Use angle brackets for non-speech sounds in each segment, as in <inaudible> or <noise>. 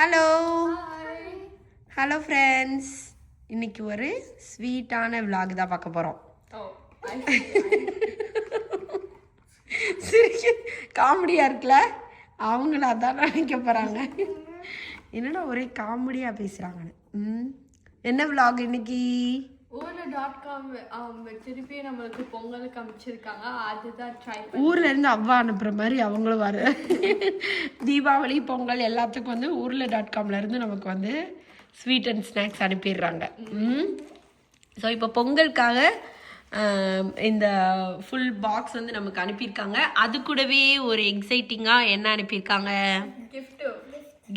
Hello hello friends இன்னைக்கு ஒரு ஸ்வீட்டான vlog தான் பார்க்க போகிறோம் Oh, சிரிக்க காமெடியாக இருக்குல்ல? அவங்கள அதான் நினைக்க போகிறாங்க <laughs> என்னடா ஒரே காமெடியாக பேசுகிறாங்கன்னு ம். என்ன vlog இன்னைக்கு? ஊர்ல டாட் காம் um, திருப்பி நம்மளுக்கு பொங்கலுக்கு அமைச்சிருக்காங்க. அதுதான் ட்ரை ஊர்ல இருந்து அவ்வா அனுப்புற மாதிரி அவங்களும் வர. தீபாவளி பொங்கல் எல்லாத்துக்கும் வந்து ஊர்ல டாட் காம்ல இருந்து நமக்கு வந்து ஸ்வீட் அண்ட் ஸ்நாக்ஸ் அனுப்பிடுறாங்க. ஸோ இப்போ பொங்கலுக்காக இந்த ஃபுல் பாக்ஸ் வந்து நமக்கு அனுப்பியிருக்காங்க. அது கூடவே ஒரு எக்ஸைட்டிங்காக என்ன அனுப்பியிருக்காங்க? Gift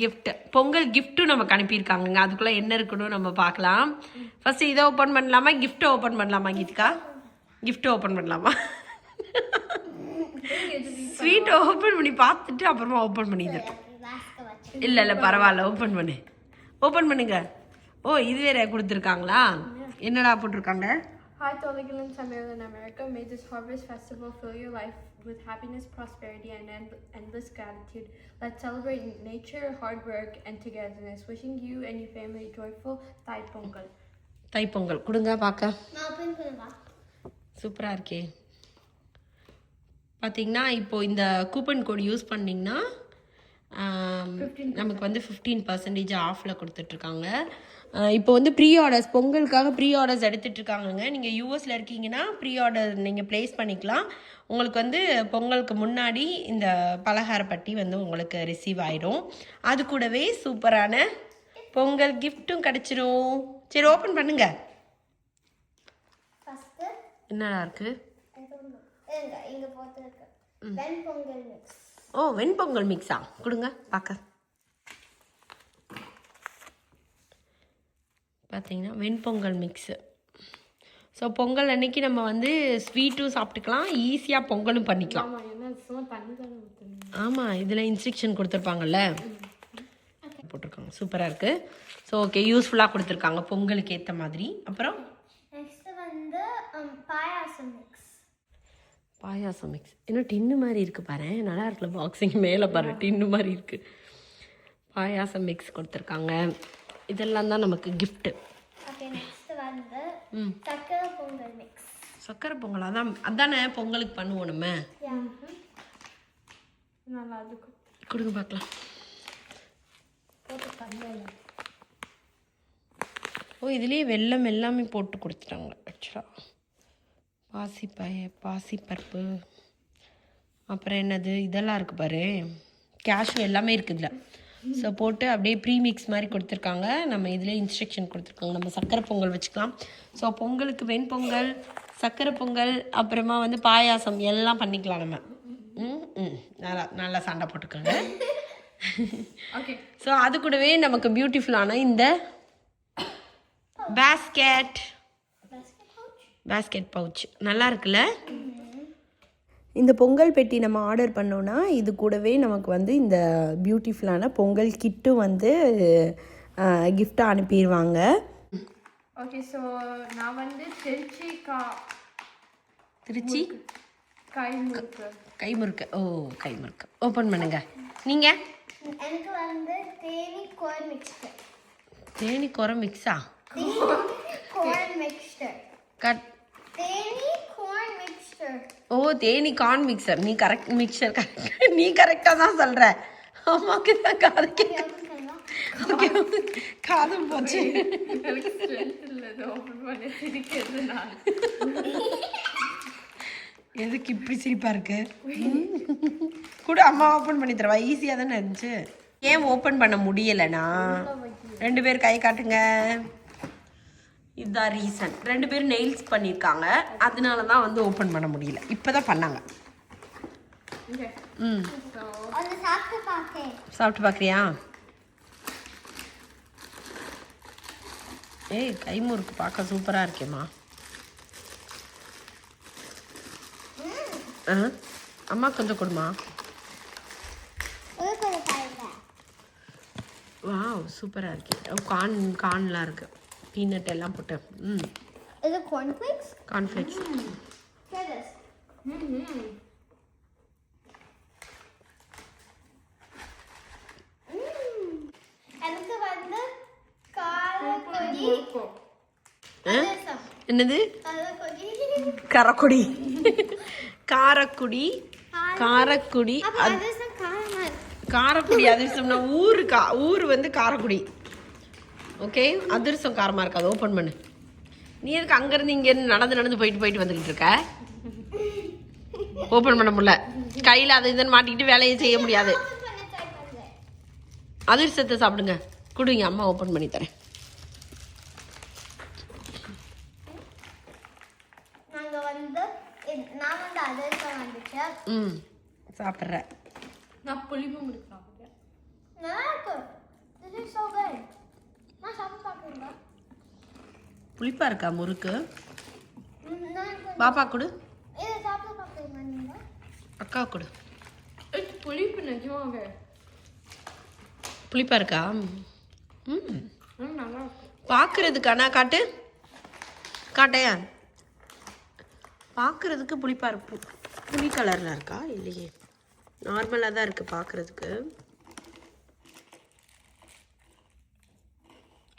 gift. பொங்கல் கிஃப்ட்டும் நமக்கு அனுப்பியிருக்காங்கங்க. அதுக்குள்ளே என்ன இருக்குன்னு நம்ம பார்க்கலாம். ஃபஸ்ட்டு இதை ஓப்பன் பண்ணலாமா கிஃப்ட்டை ஓப்பன் பண்ணலாமா கீதிகா கிஃப்ட்டை ஓப்பன் பண்ணலாமா ஸ்வீட் ஓப்பன் பண்ணி பார்த்துட்டு அப்புறமா ஓப்பன் பண்ணிடுறோம் இல்லை இல்லை பரவாயில்ல ஓப்பன் பண்ணு ஓப்பன் பண்ணுங்க ஓ இது வேற கொடுத்துருக்காங்களா என்னடா போட்டிருக்காங்க Hi to all the Gillen Samuel in America. May this harvest festival fill your life with happiness, prosperity, and end- endless gratitude. Let's celebrate nature, hard work, and togetherness. Wishing you and your family joyful Thai Pongal. Thai Pongal. கொடுங்க பார்க்க. சூப்பராக இருக்கே. பார்த்தீங்கன்னா இப்போ இந்த coupon code use பண்ணிங்கன்னா நமக்கு வந்து ஃபிஃப்டீன் பர்சன்டேஜ் ஆஃபில் கொடுத்துட்ருக்காங்க. இப்போ வந்து ப்ரீ ஆர்டர்ஸ் பொங்கலுக்காக ப்ரீ ஆர்டர்ஸ் எடுத்துட்டு இருக்காங்கங்க நீங்கள் யூஎஸில் இருக்கீங்கன்னா ப்ரீ ஆர்டர் நீங்கள் ப்ளேஸ் பண்ணிக்கலாம். உங்களுக்கு வந்து பொங்கலுக்கு முன்னாடி இந்த பலகாரப்பட்டி வந்து உங்களுக்கு ரிசீவ் ஆயிடும் அது கூடவே சூப்பரான பொங்கல் கிஃப்ட்டும் கிடச்சிரும். சரி ஓப்பன் பண்ணுங்க. என்னடா மிக்ஸ் ஓ வெண்பொங்கல் மிக்ஸா கொடுங்க பார்க்க. பார்த்தீங்கன்னா வெண்பொங்கல் மிக்ஸு ஸோ பொங்கல் அன்னைக்கு நம்ம வந்து ஸ்வீட்டும் சாப்பிட்டுக்கலாம் ஈஸியாக பொங்கலும் பண்ணிக்கலாம். ஆமாம் இதில் இன்ஸ்ட்ரக்ஷன் கொடுத்துருப்பாங்கல்ல? போட்டிருக்காங்க. சூப்பராக இருக்குது ஸோ ஓகே யூஸ்ஃபுல்லாக கொடுத்துருக்காங்க பொங்கலுக்கு ஏற்ற மாதிரி. அப்புறம்? வந்து um, payasam mix payasam mix இன்னும் டின்னு மாதிரி இருக்குது பாரு. நல்லா இருக்குல்ல பாக்ஸிங் மேலே பாரு டின்னு மாதிரி இருக்குது பாயாசம் மிக்ஸ் கொடுத்துருக்காங்க. இதெல்லாம் தான் நமக்கு gift. ஓகே வந்து சக்கரை பொங்கல் மிக்ஸ் சக்கரை பொங்கல் அதான் அதானே பொங்கலுக்கு பண்ணுவோம் நம்ம. நல்லா இருக்கும் கொடுங்க பார்க்கலாம். ஓ இதுலேயே வெல்லம் எல்லாமே போட்டு கொடுத்துட்டாங்க ஆக்சுவலாக பாசிப்பய பாசிப்பருப்பு அப்புறம் என்னது இதெல்லாம் இருக்குது பாரு. கேஷ்யூ எல்லாமே இருக்குது இதில். ஸோ போட்டு அப்படியே ப்ரீமிக்ஸ் மாதிரி கொடுத்துருக்காங்க. நம்ம இதில் இன்ஸ்ட்ரக்ஷன் கொடுத்துருக்காங்க. நம்ம சக்கரை பொங்கல் வச்சுக்கலாம். ஸோ பொங்கலுக்கு வெண்பொங்கல் சக்கரை பொங்கல் அப்புறமா வந்து பாயாசம் எல்லாம் பண்ணிக்கலாம் நம்ம. ம் ம். நல்லா நல்லா சண்டை போட்டுக்கோங்க. <laughs> ஓகே ஸோ அது கூடவே நமக்கு பியூட்டிஃபுல்லான இந்த பேஸ்கெட் பேஸ்கெட் பவுச் நல்லா இருக்குல்ல? இந்த பொங்கல் பெட்டி நம்ம ஆர்டர் பண்ணோன்னா இது கூடவே நமக்கு வந்து இந்த பியூட்டிஃபுல்லான பொங்கல் கிட்டும் வந்து கிஃப்டாக அனுப்பிடுவாங்க ஓகே ஸோ நான் வந்து திருச்சி? கா திருச்சி கைமுறுக்கு கைமுறுக்கு ஓ கைமுறுக்கு ஓப்பன் பண்ணுங்க. நீங்கள் எனக்கு வந்து தேனி கோன் மிக்ஸ்டர் தேனி குறை மிக்ஸா தேனி மிக்ஸ்டர் ஓ தேனி கார்ன் மிக்சர் நீ கரெக்ட் மிக்சர் கரெக்ட் நீ கரெக்டாக தான் சொல்கிற அம்மாவுக்கு தான் காது ஓகே காதும் போச்சு. எதுக்கு இப்படி சிரிப்பா இருக்கு? கூட அம்மா ஓப்பன் பண்ணி தரவா. ஈஸியாக தானே இருந்துச்சு. ஏன் ஓப்பன் பண்ண முடியலைண்ணா ரெண்டு பேர் கை காட்டுங்க. இதுதான் ரீசன் ரெண்டு பேரும் நெயில்ஸ் பண்ணியிருக்காங்க அதனால தான் வந்து ஓப்பன் பண்ண முடியல. இப்போ தான் பண்ணாங்க ம். சாப்பிட்டு பார்க்குறியா? ஏய் கைமுறுக்கு பார்க்க சூப்பராக இருக்கேம்மா. ஆ? அம்மா கொஞ்சம் கொடுமா வாவ் சூப்பராக இருக்கு. கார்ன் கார்ன்லாம் இருக்கு. பீனட் எல்லாம் போட்டு. ம். இது? Cornflakes this. முறுக்கும் அதிரசம் என்னது? காரக்குடி. கரக்குடி. காரக்குடி. காரக்குடி. அப்ப அதிரசம் காரமா இருக்கு. காரக்குடி அதிரசம்னா ஊரு கா ஊர் வந்து காரக்குடி. ஓகே அதிரசம் காரமாக இருக்காது ஓப்பன் பண்ணு. நீ எதுக்கு அங்கேருந்து இங்கேருந்து நடந்து நடந்து போயிட்டு போயிட்டு வந்துக்கிட்டு இருக்க? ஓப்பன் பண்ண முடியல. கையில் அது இதுன்னு மாட்டிக்கிட்டு வேலையை செய்ய முடியாது. அதிர்ஷ்டத்தை சாப்பிடுங்க. கொடுங்க அம்மா ஓப்பன் பண்ணி தரேன். ம். சாப்பிட்றேன். நான் புளிப்பு முறுக்கு புளிப்பா இருக்கா முறுக்கு? பாப்பா கொடு. அக்கா கொடு. புளிப்பு நிஜமாவே. புளிப்பா இருக்கா? ம். இருக்கும் பார்க்கறதுக்கானா காட்டு. காட்டையா பார்க்கறதுக்கு புளிப்பா இருக்கு. புளி கலரில் இருக்கா? இல்லையே. நார்மலாக தான் இருக்குது பார்க்கறதுக்கு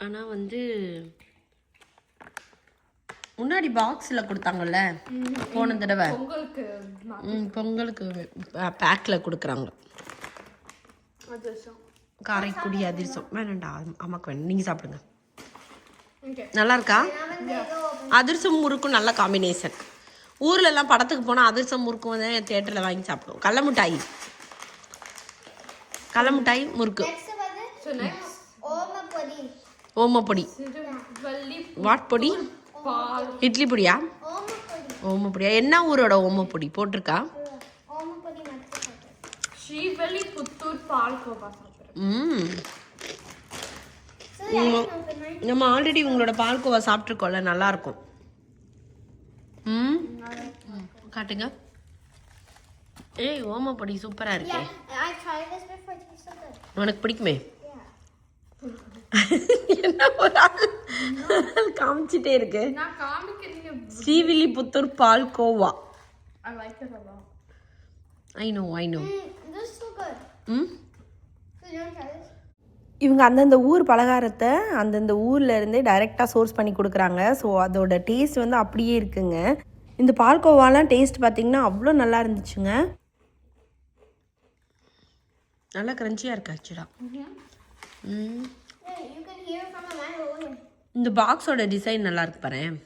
ஆனால் வந்து முன்னாடி பாக்ஸில் கொடுத்தாங்கல்ல? போன தடவை. பொங்கலுக்கு பேக்கில் கொடுக்குறாங்க. அதிரசம் காரைக்குடி அதிரசம் வேணாண்டா அம்மாக்கு வேணும். நீங்கள் சாப்பிடுங்க. ஓகே. நல்லா இருக்கா அதிரசம் முறுக்கும் நல்ல காம்பினேஷன் ஊர்ல எல்லாம் படத்துக்கு போனால் அதிரசம் முறுக்கும் வந்து தேட்டரில் வாங்கி சாப்பிடுவோம். கடல மிட்டாய் கடல மிட்டாய் முறுக்கு நெக்ஸ்ட் வந்து ஸோ நெக்ஸ்ட் ஓம பொடி ஓமப்பொடி இது வள்ளி வாட் பொடி? பால் இட்லி பொடியா? ஓம பொடி ஓமப்பொடியா என்ன ஊரோட ஓமப்பொடி போட்டிருக்கா? ம். நம்ம ஆல்ரெடி உங்களோட பால்கோவா சாப்பிட்ருக்கோம்ல நல்லா இருக்கும் ம். காட்டுங்க. ஏய் ஓமப்பொடி சூப்பராக இருக்கே. Yeah, I tried this before. It tastes so good. உனக்கு பிடிக்குமே? Yeah. <laughs> என்ன ஒரு ஆள்? காமிச்சிட்டே இருக்கு. ஸ்ரீவில்லிபுத்தூர் இட் அலா I know I know Mm. ம் this? இவங்க அந்தந்த ஊர் பலகாரத்தை அந்தந்த ஊர்ல இருந்தே டைரெக்டாக சோர்ஸ் பண்ணி கொடுக்குறாங்க. ஸோ அதோட டேஸ்ட் வந்து அப்படியே இருக்குங்க. இந்த பால்கோவாலாம் டேஸ்ட் பார்த்தீங்கன்னா அவ்வளோ நல்லா இருந்துச்சுங்க. நல்லா கிரன்ச்சியாக இருக்கு ஆக்சுவலாக ம் இந்த பாக்ஸோட டிசைன் நல்லா இருக்கு பாரு.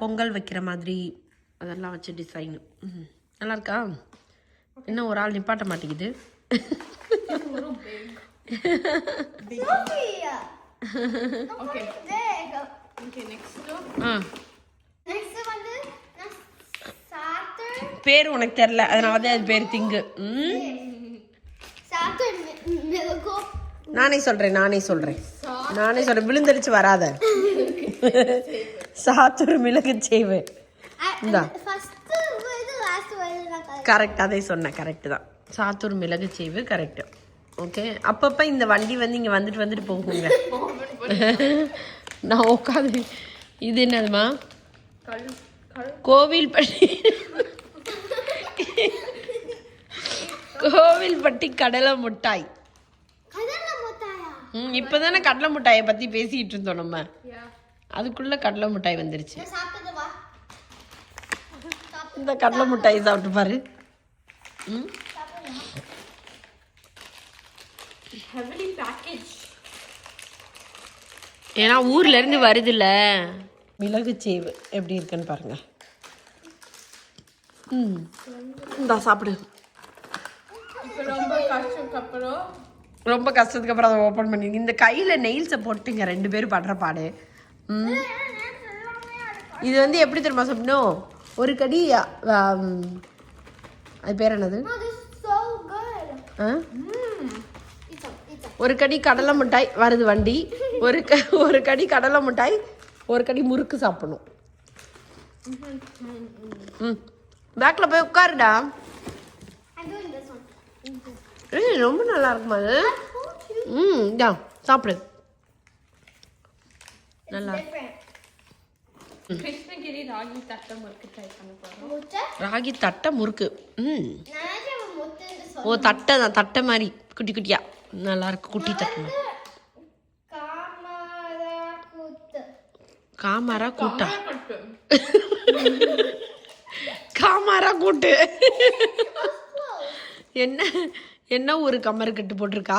பொங்கல் வைக்கிற மாதிரி அதெல்லாம் வச்ச டிசைன் நல்லா இருக்கா? இன்னும் ஒரு ஆள் நிப்பாட்ட மாட்டேங்குது. <laughs> பேர் உனக்கு தெரில அதனால தான் அது பேர் திங்கு. ம். நானே சொல்கிறேன் நானே சொல்கிறேன் நானே சொல்கிறேன் விழுந்தடிச்சு வராத. சாத்தூர் மிளகு செய்வு. இந்தா. கரெக்ட் அதே சொன்னேன் கரெக்டு தான். சாத்தூர் மிளகு செய்வு கரெக்டு ஓகே அப்பப்போ இந்த வண்டி வந்து இங்கே வந்துட்டு வந்துட்டு போகுங்க. நான் உட்காந்து இது என்னதுமா கோவில் பட்டி கோவில்பட்டி. கோவில்பட்டி கடலை மிட்டாய். ம் இப்போ தானே கடலை மிட்டாயை பற்றி பேசிகிட்டு இருந்தோம் நம்ம. அதுக்குள்ளே கடலை மிட்டாய் வந்துருச்சு. இந்த கடலை மிட்டாய் சாப்பிட்டு பாரு. ம்? ஏன்னா ஊர்ல இருந்து வருதுல்ல. மிளகு சேவு எப்படி இருக்குன்னு பாருங்க. ம். இந்தா சாப்பிடு. ரொம்ப கஷ்டத்துக்கு அப்புறம் ரொம்ப கஷ்டத்துக்கு அப்புறம் அதை ஓப்பன் பண்ணி இந்த கையில் நெயில்ஸை போட்டுங்க ரெண்டு பேரும் படுற பாடு. இது வந்து எப்படி தெரியுமா சொல்லணும் ஒரு கடி அது பேர் என்னது. ஒரு கடி கடலை மிட்டாய் வருது வண்டி. ஒரு க ஒரு கடி கடலை மிட்டாய் ஒரு கடி முறுக்கு சாப்பிடணும். ம். பேக்கில் போய் உட்காருடா. ஏய் ரொம்ப நல்லா இருக்குமா அது. ம் இதா சாப்பிடு. நல்லா. கிருஷ்ணகிரி ராகி ட்ரை பண்ண தட்டை முறுக்கு. ம். ஓ. தட்டை தான் தட்டை மாதிரி குட்டி குட்டியா. நல்லா இருக்கு குட்டி தட்டு மாதிரி. காமரா கட்டு? காமாரா கூட்டு. என்ன? என்ன ஒரு கம்மர் கட்டு போட்டிருக்கா?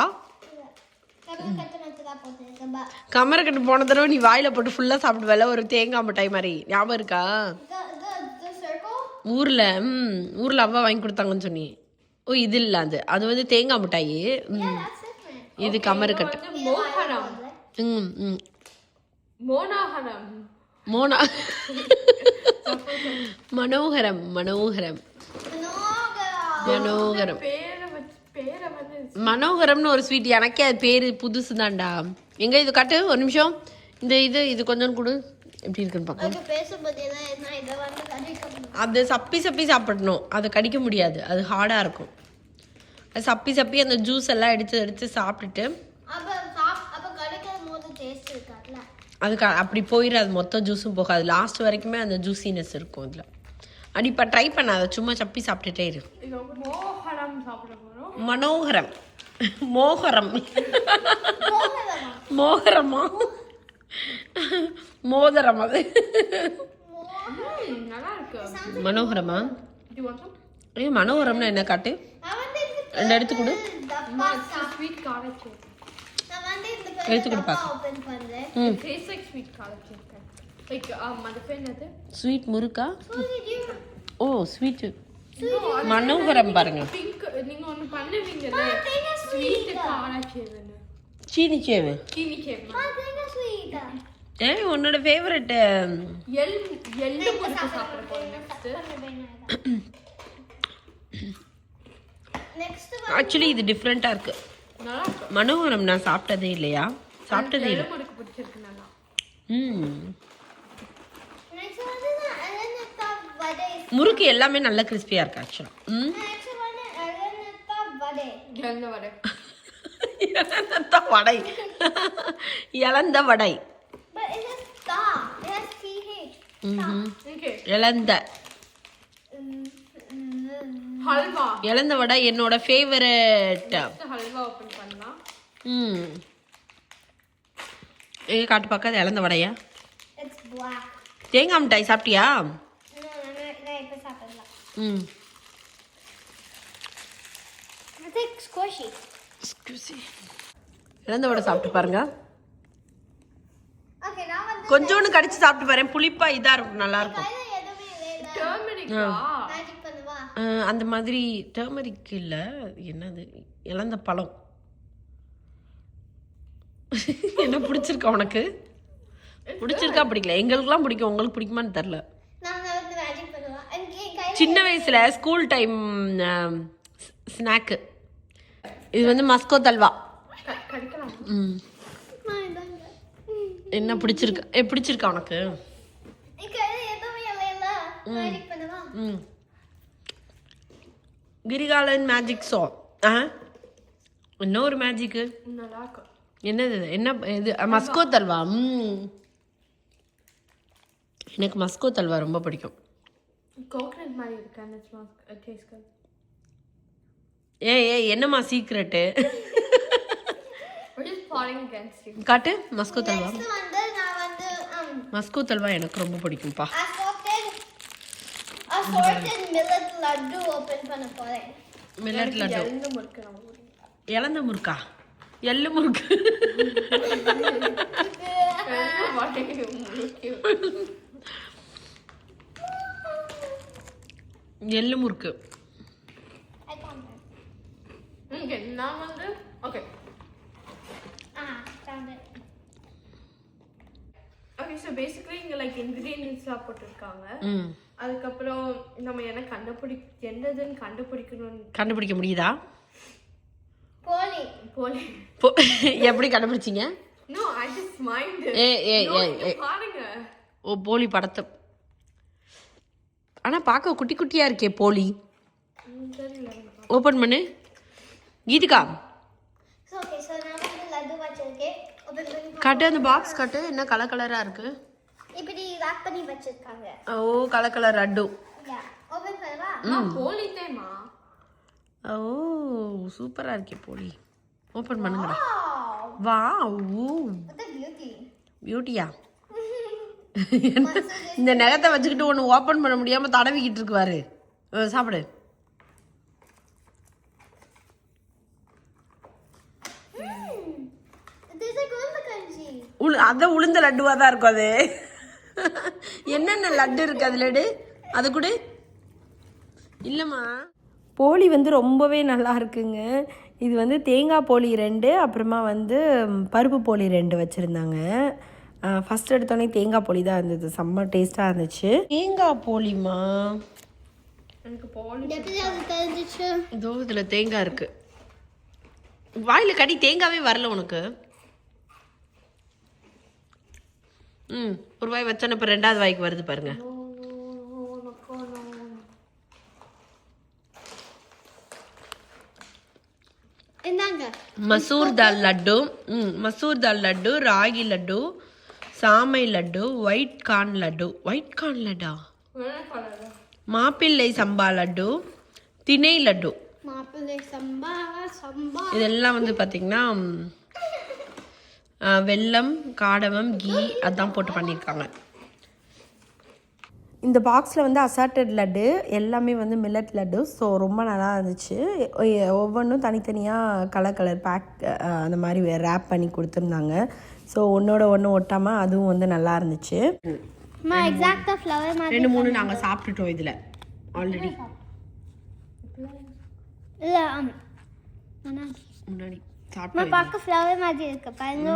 கம்மி கட்டு மட்டும் தான் போட்டுருக்கேன் பா கம்மர் கட்டு போன தடவை நீ வாயில போட்டு ஃபுல்லா சாப்பிடுவல ஒரு தேங்காய் மிட்டாய் மாதிரி. ஞாபகம் இருக்கா? the the the circle. ஊர்ல ம் ஊர்ல அவ்வா வாங்கி கொடுத்தாங்கன்னு சொன்னி. ஓ இது இல்ல அது. அது வந்து தேங்காய் மிட்டாய். ம். இது கம்மர் கட்டு. வந்து மோகனம். ம் ம். மோனாகனம். மோனா <laughs> மனோகரம் மனோகரம். மனோகரம் பேரை வச்சு பேரை வந்து மனோகரம்னு ஒரு ஸ்வீட் எனக்கே அது பேரு புதுசு தான்டா எங்க இது காட்டு? ஒரு நிமிஷம். இந்த இது இது கொஞ்சம் கொடு. எப்படி இருக்குன்னு கடிக்கணும். அது சப்பி சப்பி சாப்பிடணும். அதை கடிக்க முடியாது. அது ஹார்டாக இருக்கும். அது சப்பி சப்பி அந்த ஜூஸ் எல்லாம் எடுத்து எடுத்து சாப்பிட்டுட்டு. அதுக்கு அப்படி போயிடாது மொத்த ஜூஸும் போகாது. லாஸ்ட் வரைக்குமே அந்த ஜூசினஸ் இருக்கும் இதில். அடி இப்போ ட்ரை பண்ணாத. சும்மா சப்பி சாப்பிட்டுட்டே இரு. மனோகரம். மோகரம். மோகரமா? மோதரம் அது. மனோகரமா? ஏ மனோகரம்னா என்ன காட்டு? ரெண்டு எடுத்து கொடு. எடுத்து கொடு லைக் ஸ்வீட் முறுக்கா ஓ ஸ்வீட்டு மனோகரம் பாருங்க. சீனி சேவு ஏ உன்னோட ஃபேவரட் ஆக்சுவலி இது டிஃப்ரெண்ட்டாக இருக்கு. மனோகரம் நான் சாப்பிட்டதே இல்லையா? சாப்பிட்டதே இல்லை. முறுக்கு பிடிச்சிருக்கு நல்லா. ம் நெக்ஸ்ட் வந்து நான் அலனத்தா வடை முறுக்கு எல்லாமே நல்ல கிறிஸ்பியாக இருக்கு ஆக்சுவலாக வடை. இழந்த வடை. இழந்த இழந்த வடை என்னோட ஃபேவரட் ஹல்வா ஓபன் பண்ணலாம். ம். எங்க காட்டு பார்க்காத இழந்த வடையா? தேங்காய் மிட்டாய் சாப்பிட்டியா? இப்ப சாப்பிடலாம். ம். I think squishy. இழந்த வடை சாப்பிட்டு பாருங்க. Okay நான் வந்து கொஞ்சோண்டு கடிச்சு சாப்பிட்டு பாருங்க. புளிப்பா இதா இருக்கும். நல்லா இருக்கும். அந்த மாதிரி டர்மரிக் இல்ல. என்னது? இழந்த பழம். <laughs> என்ன பிடிச்சிருக்கா உனக்கு? பிடிச்சிருக்கா பிடிக்கல. எங்களுக்குலாம் பிடிக்கும். உங்களுக்கு பிடிக்குமான்னு தெரில நான் வந்து மேஜிக் பண்ணுவா எனக்கு என் கையில சின்ன வயசுல ஸ்கூல் டைம் ஸ்நாக்கு இது வந்து மஸ்கோ தல்வா. என்ன பிடிச்சிருக்கு? ஏ பிடிச்சிருக்கா உனக்கு? ம். கிரிகாலன் மேஜிக் ஷோ ஆ? இன்னொரு மேஜிக்கு என்னது என்ன இது? மஸ்கோ தல்வா? ம். எனக்கு மஸ்கோ தல்வா ரொம்ப பிடிக்கும். கோகனட் மாதிரி இருக்கு அந்த டேஸ்ட் ஏ ஏ என்னம்மா சீக்ரெட்டு. காட்டு மஸ்கோ தல்வா. நெக்ஸ்ட் வந்து நான் வந்து um மஸ்கோ தல்வா எனக்கு ரொம்ப பிடிக்கும்ப்பா. மில்லட் லட்டு முறுக்கா. எள்ளு முறுக்கு <laughs> எந்த வடை முறுக்கு. எள்ளு முறுக்கு. நான் வந்து. Okay, so basically இங்க ingredients எல்லாம் போட்டிருக்காங்க. அதுக்கப்புறம் நம்ம என்ன கண்டுபிடி என்னதுன்னு கண்டுபிடிக்கணும்னு கண்டுபிடிக்க முடியுதா? போலி. போல. <laughs> எப்படி கண்டுபிடிச்சிங்க? நோ ஐ ஜஸ்ட் மைண்ட் ஏ ஏ ஏ ஏ பாருங்க. ஓ போலி படத்தை. ஆனால் பார்க்க குட்டி குட்டியாக இருக்கே போலி. ஓப்பன் பண்ணு. கீதிகா. காட்டு அந்த பாக்ஸ் காட்டு. என்ன கலர் கலராக இருக்கு? இப்படி ராக் பண்ணி வச்சிருக்காங்க. ஓ கலர் கலர் லட்டு. Open பண்ணவா? நான் போலிட்டேமா ஓ சூப்பராக இருக்கே போலி. ஓப்பன் பண்ணுங்கடா. Wow, வா ஊ what a beauty. பியூட்டியா இந்த நகத்தை வச்சுக்கிட்டு ஒன்று ஓப்பன் பண்ண முடியாமல் தடவிக்கிட்டு இருக்குவாரு. சாப்பிடு. உளு அதான் உளுந்த லட்டுவாக தான் இருக்கும் அது. என்னென்ன லட்டு இருக்கு அது லட்டு அது கூட. இல்லைம்மா. போலி வந்து ரொம்பவே நல்லா இருக்குங்க. இது வந்து தேங்காய் போலி ரெண்டு அப்புறமா வந்து பருப்பு போலி ரெண்டு வச்சுருந்தாங்க. ஃபஸ்ட் எடுத்தோடனே தேங்காய் போலி தான் இருந்தது. செம்ம டேஸ்ட்டாக இருந்துச்சு. தேங்காய் போலிமா எனக்கு போலி இதோ இதில் தேங்காய் இருக்கு. வாயில் கடி தேங்காவே வரல உனக்கு? ம் ஒரு வாய் வச்சோன்னே இப்போ ரெண்டாவது வாய்க்கு வருது பாருங்க. என்னங்க மசூர் தால் லட்டு. ம் மசூர் தால் லட்டு ராகி லட்டு. சாமை laddu white corn laddu. White corn லட்டா? Mappillai சம்பா லட்டு திணை லட்டு. மாப்பிள்ளை சம்பா சம்பா. இதெல்லாம் வந்து பார்த்திங்கன்னா வெல்லம் காடமம் கீ அதான் போட்டு பண்ணியிருக்காங்க. இந்த பாக்ஸில் வந்து அசார்டட் லட்டு எல்லாமே வந்து மில்லட் லட்டு ஸோ ரொம்ப நல்லா இருந்துச்சு. ஒவ்வொன்றும் தனித்தனியாக கலர் கலர் பேக் அந்த மாதிரி ரேப் பண்ணி கொடுத்துருந்தாங்க. ஸோ ஒன்றோட ஒன்று ஒட்டாமல் அதுவும் வந்து நல்லா இருந்துச்சு. அம்மா எக்ஸாக்டா ஃப்ளவர் மாதிரி ரெண்டு மூணு நாங்கள் சாப்பிட்டுட்டோம் இதில் ஆல்ரெடி இல்ல முன்னாடி சாப்பிட்டோம் பார்க்க ஃப்ளவர் மாதிரி இருக்கு. பாருங்க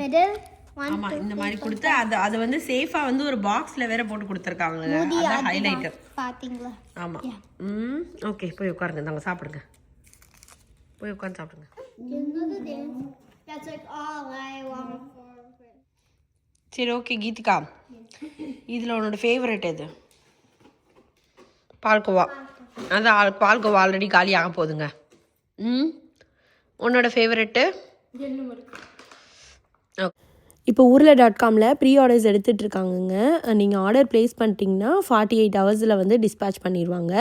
மிடில் ஆமாம் இந்த மாதிரி கொடுத்து அது அது வந்து சேஃபாக வந்து ஒரு பாக்ஸில் வேற போட்டு கொடுத்துருக்காங்க அதான் ஹைலைட்டர் பாத்தீங்களா? ஆமாம் ம் ஓகே போய் உட்காருங்க. நாங்கள் சாப்பிடுங்க. போய் உட்காந்து சாப்பிடுங்க. சரி ஓகே கீதிகா. இதில் உன்னோட ஃபேவரட் எது? பால்கோவா அதான் ஆல்- பால்கோவா ஆல்ரெடி காலி ஆக போகுதுங்க ம் உன்னோட ஃபேவரெட்டு இப்போ ஊரில் டாட் காமில் ப்ரீ ஆர்டர்ஸ் எடுத்துகிட்ருக்காங்கங்க நீங்கள் ஆர்டர் ப்ளேஸ் பண்ணிட்டீங்கன்னா ஃபார்ட்டி எயிட் ஹவர்ஸில் வந்து டிஸ்பேச் பண்ணிடுவாங்க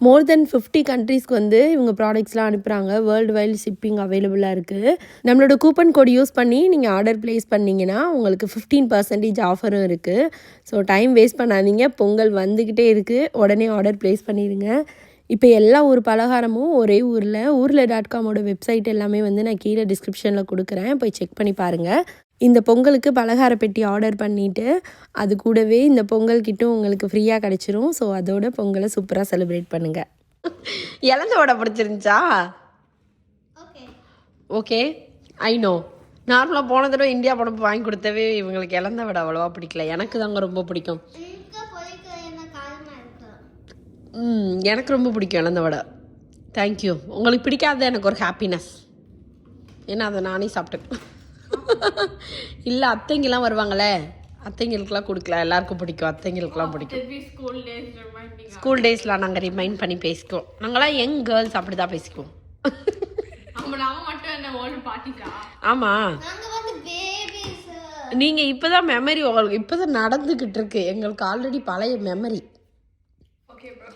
மோர் தென் ஃபிஃப்டி கண்ட்ரீஸ்க்கு வந்து இவங்க ப்ராடக்ட்ஸ்லாம் அனுப்புகிறாங்க வேர்ல்டு வைல்டு ஷிப்பிங் அவைலபிளாக இருக்குது நம்மளோட கூப்பன் கோட் யூஸ் பண்ணி நீங்கள் ஆர்டர் ப்ளேஸ் பண்ணிங்கன்னா உங்களுக்கு ஃபிஃப்டீன் பர்சன்டேஜ் ஆஃபரும் இருக்குது ஸோ டைம் வேஸ்ட் பண்ணாதீங்க. பொங்கல் வந்துக்கிட்டே இருக்குது உடனே ஆர்டர் ப்ளேஸ் பண்ணிடுங்க இப்போ எல்லா ஊர் பலகாரமும் ஒரே ஊரில் ஊரில் டாட் காமோட வெப்சைட் எல்லாமே வந்து நான் கீழே டிஸ்கிரிப்ஷனில் கொடுக்குறேன். போய் செக் பண்ணி பாருங்கள் இந்த பொங்கலுக்கு பலகார பெட்டி ஆர்டர் பண்ணிவிட்டு அது கூடவே இந்த பொங்கல் கிட்டும் உங்களுக்கு ஃப்ரீயாக கிடச்சிரும். ஸோ அதோட பொங்கலை சூப்பராக செலிப்ரேட் பண்ணுங்கள் இழந்த வடை பிடிச்சிருந்துச்சா. ஓகே ஐ நோ நார்மலாக போன தடவை இந்தியா படம் வாங்கி கொடுத்தவே இவங்களுக்கு இழந்த வடை அவ்வளோவா பிடிக்கல. எனக்கு தாங்க ரொம்ப பிடிக்கும். இங்க பொரிக்க என்ன காரணமா இருக்கு ம் எனக்கு ரொம்ப பிடிக்கும் இழந்த வடை. தேங்க்யூ உங்களுக்கு பிடிக்காத எனக்கு ஒரு ஹாப்பினஸ் ஏன்னா அதை நானே சாப்பிட்டேன் <laughs> இல்லை அத்தைங்கெல்லாம் வருவாங்களே? அத்தைங்களுக்கெல்லாம் கொடுக்கல எல்லாருக்கும் பிடிக்கும். அத்தைங்களுக்கெல்லாம் பிடிக்கும்? ஸ்கூல் டேஸ்லாம் நாங்கள் ரிமைண்ட் பண்ணி பேசிக்குவோம். நாங்களாம் யங் கேர்ள்ஸ் அப்படி தான் பேசிக்குவோம் ஆமாம் நாங்க வந்து பேபிஸ் நீங்கள் இப்போ தான் மெமரி உங்களுக்கு இப்போ தான் நடந்துக்கிட்டு இருக்கு. எங்களுக்கு ஆல்ரெடி பழைய மெமரி ஓகே ப்ரோ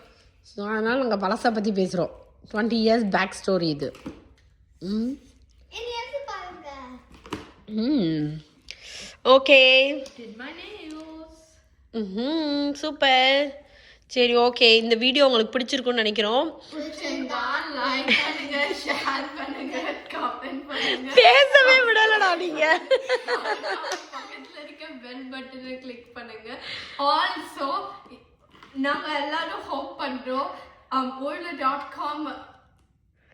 ஸோ அதனால் நாங்கள் பழசை பற்றி பேசுகிறோம் டுவெண்ட்டி இயர்ஸ் பேக் ஸ்டோரி இது. ம் என்ன எடுத்து பாருங்க ம் ஓகே ம் சூப்பர் சரி ஓகே இந்த வீடியோ உங்களுக்கு பிடிச்சிருக்குன்னு நினைக்கிறோம். பேசவே விடலடா இருக்க பெல் பட்டனை கிளிக் பண்ணுங்க. ஆல்சோ நாங்க எல்லாரும் ஹோப் பண்றோம். ஊர்ல டாட் காம்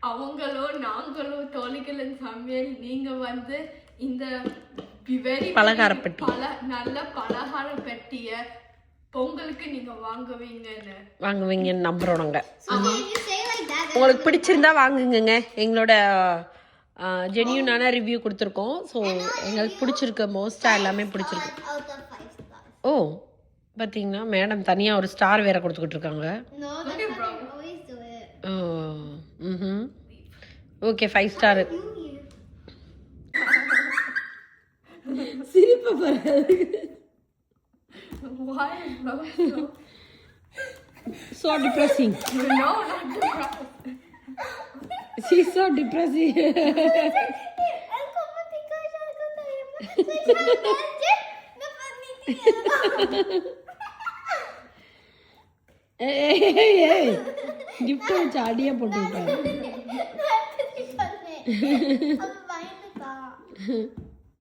அவங்களோ நாங்களோ தோழிகளின் சமையல் நீங்க வந்து இந்த very பலகார பெட்டி. பல நல்ல பலகார பெட்டிய பொங்கலுக்கு நீங்க வாங்குவீங்கன்னு. வாங்குவீங்கன்னு then உங்களுக்கு பிடிச்சிருந்தா வாங்குங்கங்க. எங்களோட ஜென்யூனான ரிவ்யூ கொடுத்துருக்கோம். ஸோ எங்களுக்கு பிடிச்சிருக்கு மோஸ்ட்டாக எல்லாமே பிடிச்சிருக்கு. ஓ பார்த்தீங்கன்னா மேடம் தனியாக ஒரு ஸ்டார் வேற கொடுத்துக்கிட்டு இருக்காங்க. ஓ ம் ஓகே ஃபைவ் ஸ்டார் சிரிப்பு பாரு Why, bro? So depressing no, not depressed. She so depressing Aku mau tinggal jaga tayang. Saya jangan Dapat nih ஏய் கிஃப்ட் வச்சு அடியே போட்டு விட்டாரு